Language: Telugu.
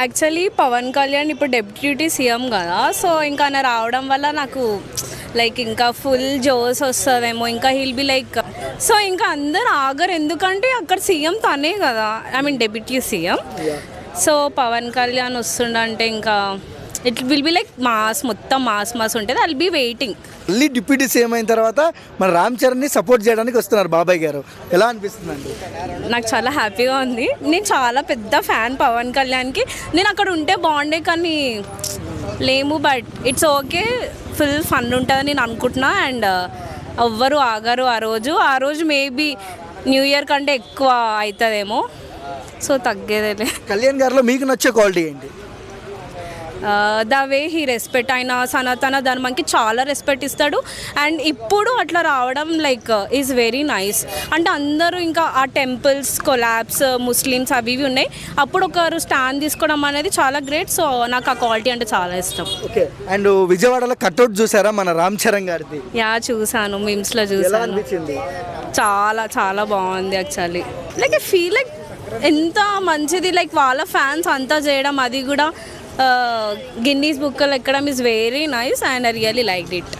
యాక్చువల్లీ పవన్ కళ్యాణ్ ఇప్పుడు డెప్యూటీ సీఎం కదా. సో ఇంకా ఆయన రావడం వల్ల నాకు లైక్ ఇంకా ఫుల్ జోస్ వస్తుందేమో. ఇంకా హిల్ బి లైక్ సో ఇంకా అందరు ఆగరు. ఎందుకంటే అక్కడ సీఎం తనే కదా. I mean deputy CM so Pawan Kalyan వస్తుండంటే ఇంకా it will be like mass మొత్తం మాస్ మాస్ ఉంటుంది. ఐల్ బీ వెయిటింగ్ మళ్ళీ డిప్యూటీ సీఎం అయిన తర్వాత మన రామ్ చరణ్ని సపోర్ట్ చేయడానికి వస్తున్నారు బాబాయ్ గారు. ఎలా అనిపిస్తుందండి? నాకు చాలా హ్యాపీగా ఉంది. నేను చాలా పెద్ద ఫ్యాన్ పవన్ కళ్యాణ్కి. నేను అక్కడ ఉంటే బాగుండే కానీ లేము but it's okay full fun ఉంటుంది నేను అనుకుంటున్నా. అండ్ ఎవ్వరు ఆగరు ఆ రోజు. ఆ రోజు మేబీ న్యూ ఇయర్ కంటే ఎక్కువ అవుతుందేమో. సో తగ్గేదేలే. కళ్యాణ్ గారిలో మీకు నచ్చే క్వాలిటీ ఏంటి? The way he respect. ఆయన సనాతన ధర్మంకి చాలా రెస్పెక్ట్ ఇస్తాడు. అండ్ ఇప్పుడు అట్లా రావడం లైక్ ఈజ్ వెరీ నైస్ అంటే అందరూ ఇంకా ఆ టెంపుల్స్ కొలాబ్స్ ముస్లిమ్స్ అవి ఇవి ఉన్నాయి. అప్పుడు ఒకరు స్టాండ్ తీసుకోవడం అనేది చాలా గ్రేట్. సో నాకు ఆ క్వాలిటీ అంటే చాలా ఇష్టం. ఓకే. అండ్ విజయవాడలో కట్అవుట్ చూసారా మన రామ్ చరణ్ గారిది? యా చూసాను. మీమ్స్లో చూసాను. చాలా చాలా బాగుంది actually like I feel like ఎంత మంచిది. లైక్ వాళ్ళ ఫ్యాన్స్ అంతా చేయడం అది కూడా గిన్నీస్ బుక్లో ఎక్కడం? Is very nice and I really like it